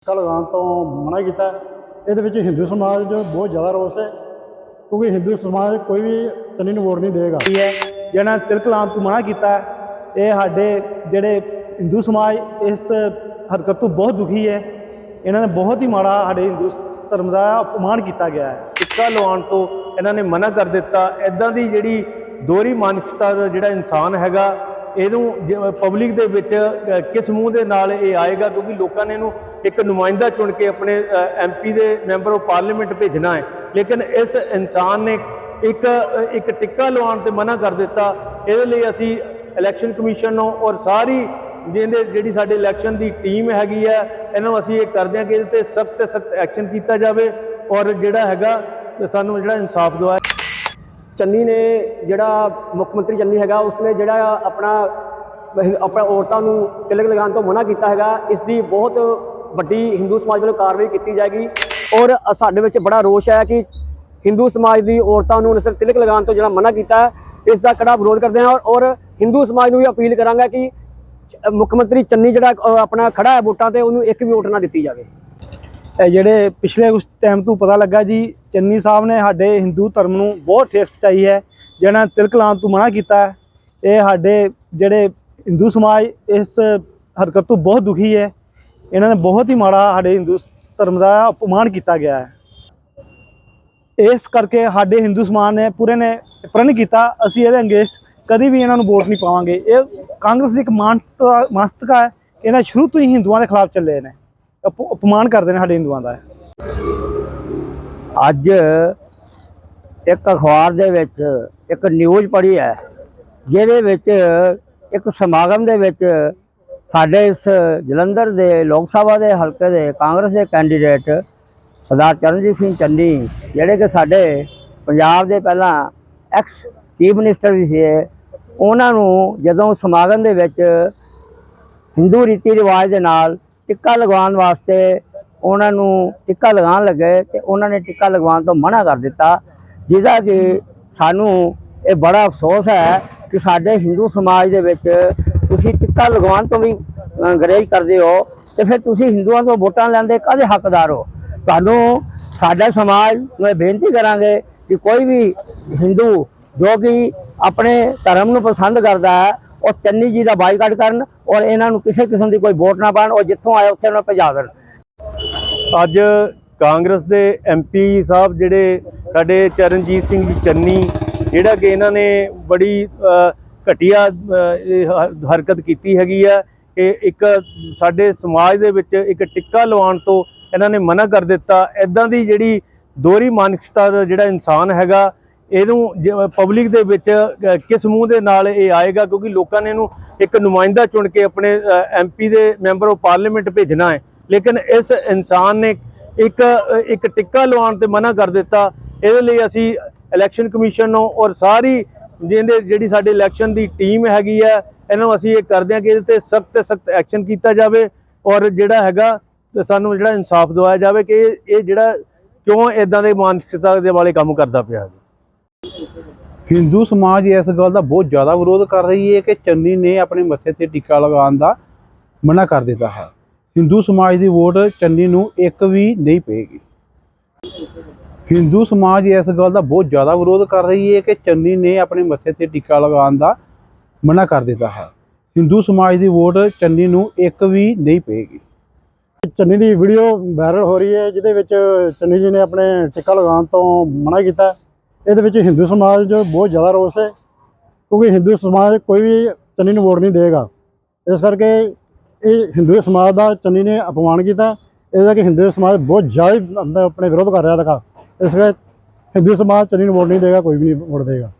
ਸਿੱਕਾ ਲਗਾਉਣ ਤੋਂ ਮਨਾ ਕੀਤਾ। ਇਹਦੇ ਵਿੱਚ ਹਿੰਦੂ ਸਮਾਜ ਜੋ ਬਹੁਤ ਜ਼ਿਆਦਾ ਰੋਸ ਹੈ, ਕਿਉਂਕਿ ਹਿੰਦੂ ਸਮਾਜ ਕੋਈ ਵੀ ਤਨੀ ਨੂੰ ਵੋਟ ਨਹੀਂ ਦੇਗਾ। ਕੀ ਹੈ ਜਿਹਨਾਂ ਤਿਲਕ ਲਾਉਣ ਤੋਂ ਮਨਾ ਕੀਤਾ, ਇਹ ਸਾਡੇ ਜਿਹੜੇ ਹਿੰਦੂ ਸਮਾਜ ਇਸ ਹਰਕਤ ਤੋਂ ਬਹੁਤ ਦੁਖੀ ਹੈ। ਇਹਨਾਂ ਨੇ ਬਹੁਤ ਹੀ ਮਾੜਾ ਸਾਡੇ ਹਿੰਦੂ ਧਰਮ ਦਾ ਅਪਮਾਨ ਕੀਤਾ ਗਿਆ ਹੈ। ਟਿੱਕਾ ਲਵਾਉਣ ਤੋਂ ਇਹਨਾਂ ਨੇ ਮਨਾ ਕਰ ਦਿੱਤਾ। ਇਦਾਂ ਦੀ ਜਿਹੜੀ ਦੋਹਰੀ ਮਾਨਸਿਕਤਾ ਦਾ ਜਿਹੜਾ ਇਨਸਾਨ ਹੈਗਾ ਇਹਨੂੰ ਪਬਲਿਕ ਦੇ ਵਿੱਚ ਕਿਸ ਮੂੰਹ ਦੇ ਨਾਲ ਇਹ ਆਏਗਾ? ਕਿਉਂਕਿ ਲੋਕਾਂ ਨੇ ਇਹਨੂੰ ਇੱਕ ਨੁਮਾਇੰਦਾ ਚੁਣ ਕੇ ਆਪਣੇ ਐਮਪੀ ਦੇ ਮੈਂਬਰ ਆਫ ਪਾਰਲੀਮੈਂਟ ਭੇਜਣਾ ਹੈ। ਲੇਕਿਨ ਇਸ ਇਨਸਾਨ ਨੇ ਇੱਕ ਇੱਕ ਟਿੱਕਾ ਲਵਾਉਣ ਤੇ ਮਨਾ ਕਰ ਦਿੱਤਾ। ਇਹਦੇ ਲਈ ਅਸੀਂ ਇਲੈਕਸ਼ਨ ਕਮਿਸ਼ਨ ਨੂੰ ਔਰ ਸਾਰੀ ਜਿਹਦੇ, ਜਿਹੜੀ ਸਾਡੇ ਇਲੈਕਸ਼ਨ ਦੀ ਟੀਮ ਹੈਗੀ ਆ ਇਹਨਾਂ ਨੂੰ ਅਸੀਂ ਇਹ ਕਰਦੇ ਹਾਂ ਕਿ ਇਹਦੇ ਤੇ ਸਖਤ ਤੇ ਸਖਤ ਐਕਸ਼ਨ ਕੀਤਾ ਜਾਵੇ। ਔਰ ਜਿਹੜਾ ਹੈਗਾ, ਸਾਨੂੰ ਜਿਹੜਾ ਇਨਸਾਫ ਦਵਾਏ ਚੰਨੀ ਨੇ ਜਿਹੜਾ ਮੁੱਖ ਮੰਤਰੀ ਚੰਨੀ ਹੈਗਾ, ਉਸਨੇ ਜਿਹੜਾ ਆਪਣਾ ਆਪਣਾ ਔਰਤਾਂ ਨੂੰ ਤਿਲਕ ਲਗਾਉਣ ਤੋਂ ਮਨਾ ਕੀਤਾ ਹੈਗਾ, ਇਸ ਦੀ ਬਹੁਤ ਵੱਡੀ ਹਿੰਦੂ ਸਮਾਜ ਵੱਲੋਂ ਕਾਰਵਾਈ ਕੀਤੀ ਜਾਏਗੀ। ਔਰ ਸਾਡੇ ਵਿੱਚ ਬੜਾ ਰੋਸ਼ ਹੈ ਕਿ ਹਿੰਦੂ ਸਮਾਜ ਦੀ ਔਰਤਾਂ ਨੂੰ ਨਸਲ ਤਿਲਕ ਲਗਾਉਣ ਤੋਂ ਜਿਹੜਾ ਮਨਾ ਕੀਤਾ, ਇਸ ਦਾ ਕੜਾ ਵਿਰੋਧ ਕਰਦੇ ਹਾਂ। ਔਰ ਹਿੰਦੂ ਸਮਾਜ ਨੂੰ ਵੀ ਅਪੀਲ ਕਰਾਂਗਾ ਕਿ ਚ- ਮੁੱਖ ਮੰਤਰੀ ਚੰਨੀ ਜਿਹੜਾ ਆਪਣਾ ਖੜਾ ਹੈ ਵੋਟਾਂ ਤੇ, ਉਹਨੂੰ ਇੱਕ ਵੀ ਵੋਟ ਨਾ ਦਿੱਤੀ ਜਾਵੇ। ਜਿਹੜੇ ਪਿਛਲੇ ਕੁਝ ਟਾਈਮ ਤੋਂ ਪਤਾ ਲੱਗਾ ਜੀ, ਚੰਨੀ ਸਾਹਿਬ ਨੇ ਸਾਡੇ ਹਿੰਦੂ ਧਰਮ ਨੂੰ ਬਹੁਤ ਠੇਸ ਪਹੁੰਚਾਈ ਹੈ, ਜਿਹਨਾਂ ਨੇ ਤਿਲਕ ਲਾਉਣ ਤੋਂ ਮਨਾ ਕੀਤਾ ਇਹ ਸਾਡੇ ਜਿਹੜੇ ਹਿੰਦੂ ਸਮਾਜ ਇਸ ਹਰਕਤ ਤੋਂ ਬਹੁਤ ਦੁਖੀ ਹੈ। ਇਹਨਾਂ ਨੇ ਬਹੁਤ ਹੀ ਮਾੜਾ ਸਾਡੇ ਹਿੰਦੂ ਧਰਮ ਦਾ ਅਪਮਾਨ ਕੀਤਾ ਗਿਆ ਹੈ। ਇਸ ਕਰਕੇ ਸਾਡੇ ਹਿੰਦੂ ਸਮਾਜ ਨੇ ਪੂਰੇ ਨੇ ਪ੍ਰਣ ਕੀਤਾ, ਅਸੀਂ ਇਹਦੇ ਅੰਗੇਸਟ ਕਦੀ ਵੀ ਇਹਨਾਂ ਨੂੰ ਵੋਟ ਨਹੀਂ ਪਾਵਾਂਗੇ। ਇਹ ਕਾਂਗਰਸ ਦੀ ਇੱਕ ਮਾਨਤਾ ਮਾਸਤਕਾ ਹੈ ਇਹਨਾਂ ਸ਼ੁਰੂ ਤੋਂ ਹੀ ਹਿੰਦੂਆਂ ਦੇ ਖਿਲਾਫ ਚੱਲੇ ਨੇ। ਅਪ- ਅਪਮਾਨ ਕਰਦੇ ਨੇ ਸਾਡੇ ਹਿੰਦੂਆਂ ਦਾ। ਅੱਜ ਇੱਕ ਅਖਬਾਰ ਦੇ ਵਿੱਚ ਇੱਕ ਨਿਊਜ਼ ਪੜ੍ਹੀ ਹੈ, ਜਿਹਦੇ ਵਿੱਚ ਇੱਕ ਸਮਾਗਮ ਦੇ ਵਿੱਚ ਸਾਡੇ ਇਸ ਜਲੰਧਰ ਦੇ ਲੋਕ ਸਭਾ ਦੇ ਹਲਕੇ ਦੇ ਕਾਂਗਰਸ ਦੇ ਕੈਂਡੀਡੇਟ ਸਰਦਾਰ ਚਰਨਜੀਤ ਸਿੰਘ ਚੰਨੀ, ਜਿਹੜੇ ਕਿ ਸਾਡੇ ਪੰਜਾਬ ਦੇ ਪਹਿਲਾਂ ਐਕਸ ਚੀਫ ਮਿਨਿਸਟਰ ਵੀ ਸੀ, ਉਹਨਾਂ ਨੂੰ ਜਦੋਂ ਸਮਾਗਮ ਦੇ ਵਿੱਚ ਹਿੰਦੂ ਰੀਤੀ ਰਿਵਾਜ ਦੇ ਨਾਲ ਟਿੱਕਾ ਲਗਵਾਉਣ ਵਾਸਤੇ ਉਹਨਾਂ ਨੂੰ ਟਿੱਕਾ ਲਗਾਉਣ ਲੱਗੇ ਤੇ ਉਹਨਾਂ ਨੇ ਟਿੱਕਾ ਲਗਵਾਉਣ ਤੋਂ ਮਨਾ ਕਰ ਦਿੱਤਾ ਜਿਹਦਾ ਕਿ ਸਾਨੂੰ ਇਹ ਬੜਾ ਅਫਸੋਸ ਹੈ ਕਿ ਸਾਡੇ ਹਿੰਦੂ ਸਮਾਜ ਦੇ ਵਿੱਚ ਤੁਸੀਂ ਟਿੱਕਾ ਲਗਵਾਉਣ ਤੋਂ ਵੀ ਅ, ਗਰੇਜ ਕਰਦੇ ਹੋ ਤੇ ਫਿਰ ਤੁਸੀਂ ਹਿੰਦੂਆਂ ਤੋਂ ਵੋਟਾਂ ਲੈਂਦੇ ਕਾਹਦੇ ਹੱਕਦਾਰ ਹੋ? ਤੁਹਾਨੂੰ ਸਾਡਾ ਸਮਾਜ ਨੂੰ ਇਹ ਬੇਨਤੀ ਕਰਾਂਗੇ ਕਿ ਕੋਈ ਵੀ ਹਿੰਦੂ ਜੋ ਕਿ ਆਪਣੇ ਧਰਮ ਨੂੰ ਪਸੰਦ ਕਰਦਾ ਹੈ ਉਹ ਚੰਨੀ ਜੀ ਦਾ ਬਾਈਕਾਟ ਕਰਨ ਔਰ ਇਹਨਾਂ ਨੂੰ ਕਿਸੇ ਕਿਸਮ ਦੀ ਕੋਈ ਵੋਟ ਨਾ ਪਾਣ ਔਰ ਜਿੱਥੋਂ ਆਏ ਉੱਥੇ ਉਹਨਾਂ ਨੂੰ ਭਜਾ ਦੇਣ। ਅੱਜ ਕਾਂਗਰਸ ਦੇ ਐਮਪੀ ਸਾਹਿਬ ਜਿਹੜੇ ਸਾਡੇ ਚਰਨਜੀਤ ਸਿੰਘ ਜੀ ਚੰਨੀ, ਜਿਹੜਾ ਕਿ ਇਹਨਾਂ ਨੇ ਬੜੀ ਘਟੀਆ ਹਰਕਤ ਕੀਤੀ ਹੈਗੀ ਆ ਕਿ ਇੱਕ ਸਾਡੇ ਸਮਾਜ ਦੇ ਵਿੱਚ ਇੱਕ ਟਿੱਕਾ ਲਵਾਉਣ ਤੋਂ ਇਹਨਾਂ ਨੇ ਮਨਾ ਕਰ ਦਿੱਤਾ। ਇਦਾਂ ਦੀ ਜਿਹੜੀ ਦੋਹਰੀ ਮਾਨਸਿਕਤਾ ਦਾ ਜਿਹੜਾ ਇਨਸਾਨ ਹੈਗਾ ਇਹਨੂੰ ਪਬਲਿਕ ਦੇ ਵਿੱਚ ਕਿਸ ਮੂੰਹ ਦੇ ਨਾਲ ਇਹ ਆਏਗਾ? ਕਿਉਂਕਿ ਲੋਕਾਂ ਨੇ ਇਹਨੂੰ ਇੱਕ ਨੁਮਾਇੰਦਾ ਚੁਣ ਕੇ ਆਪਣੇ ਐਮਪੀ ਦੇ ਮੈਂਬਰ ਆਫ ਪਾਰਲੀਮੈਂਟ ਭੇਜਣਾ ਹੈ। ਲੇਕਿਨ ਇਸ ਇਨਸਾਨ ਨੇ ਇੱਕ ਇੱਕ ਟਿੱਕਾ ਲਵਾਉਣ ਤੇ ਮਨਾ ਕਰ ਦਿੱਤਾ। ਇਹਦੇ ਲਈ ਅਸੀਂ ਇਲੈਕਸ਼ਨ ਕਮਿਸ਼ਨ ਨੂੰ ਔਰ ਸਾਰੀ ਜਿਹਦੇ, ਜਿਹੜੀ ਸਾਡੇ ਇਲੈਕਸ਼ਨ ਦੀ ਟੀਮ ਹੈਗੀ ਆ ਇਹਨਾਂ ਨੂੰ ਅਸੀਂ ਇਹ ਕਰਦੇ ਹਾਂ ਕਿ ਇਹਦੇ ਤੇ ਸਖਤ ਤੇ ਸਖਤ ਐਕਸ਼ਨ ਕੀਤਾ ਜਾਵੇ ਔਰ ਜਿਹੜਾ ਹੈਗਾ, ਸਾਨੂੰ ਜਿਹੜਾ ਇਨਸਾਫ ਦਿਵਾਇਆ ਜਾਵੇ ਕਿ ਇਹ ਜਿਹੜਾ ਕਿਉਂ ਇਦਾਂ ਦੇ ਮਾਨਸਿਕਤਾ ਦੇ ਵਾਲੇ ਕੰਮ ਕਰਦਾ ਪਿਆ ਜੀ ਹਿੰਦੂ ਸਮਾਜ ਇਸ ਗੱਲ ਦਾ ਬਹੁਤ ਜ਼ਿਆਦਾ ਵਿਰੋਧ ਕਰ ਰਹੀ ਹੈ ਕਿ ਚੰਨੀ ਨੇ ਆਪਣੇ ਮੱਥੇ ਤੇ ਟਿੱਕਾ ਲਗਾਉਣ ਦਾ ਮਨਾ ਕਰ ਦਿੱਤਾ ਹੈ। ਹਿੰਦੂ ਸਮਾਜ ਦੀ ਵੋਟ ਚੰਨੀ ਨੂੰ ਇੱਕ ਵੀ ਨਹੀਂ ਪਏਗੀ। ਹਿੰਦੂ ਸਮਾਜ ਇਸ ਗੱਲ ਦਾ ਬਹੁਤ ਜ਼ਿਆਦਾ ਵਿਰੋਧ ਕਰ ਰਹੀ ਹੈ ਕਿ ਚੰਨੀ ਨੇ ਆਪਣੇ ਮੱਥੇ ਤੇ ਟਿੱਕਾ ਲਗਾਉਣ ਦਾ ਮਨਾ ਕਰ ਦਿੱਤਾ ਹੈ। ਹਿੰਦੂ ਸਮਾਜ ਦੀ ਵੋਟ ਚੰਨੀ ਨੂੰ ਇੱਕ ਵੀ ਨਹੀਂ ਪਏਗੀ। ਚੰਨੀ ਦੀ ਵੀਡੀਓ ਵਾਇਰਲ ਹੋ ਰਹੀ ਹੈ, ਜਿਹਦੇ ਵਿੱਚ ਚੰਨੀ ਜੀ ਨੇ ਆਪਣੇ ਟਿੱਕਾ ਲਗਾਉਣ ਤੋਂ ਮਨਾ ਕੀਤਾ। ਇਹਦੇ ਵਿੱਚ ਹਿੰਦੂ ਸਮਾਜ ਜੋ ਬਹੁਤ ਜ਼ਿਆਦਾ ਰੋਸ ਹੈ, ਕਿਉਂਕਿ ਹਿੰਦੂ ਸਮਾਜ ਕੋਈ ਵੀ ਚੰਨੀ ਨੂੰ ਵੋਟ ਨਹੀਂ ਦੇਗਾ ਇਸ ਕਰਕੇ ਇਹ ਹਿੰਦੂ ਸਮਾਜ ਦਾ ਚੰਨੀ ਨੇ ਅਪਮਾਨ ਕੀਤਾ। ਇਹਦਾ ਕਿ ਹਿੰਦੂ ਸਮਾਜ ਬਹੁਤ ਜ਼ਿਆਦਾ ਆਪਣੇ ਵਿਰੋਧ ਕਰ ਰਿਹਾ ਦਿਖਾ ਇਸ ਕਰਕੇ ਹਿੰਦੂ ਸਮਾਜ ਚੰਨੀ ਨੂੰ ਵੋਟ ਨਹੀਂ ਦੇਗਾ ਕੋਈ ਵੀ ਨਹੀਂ ਵੋਟ ਦੇਗਾ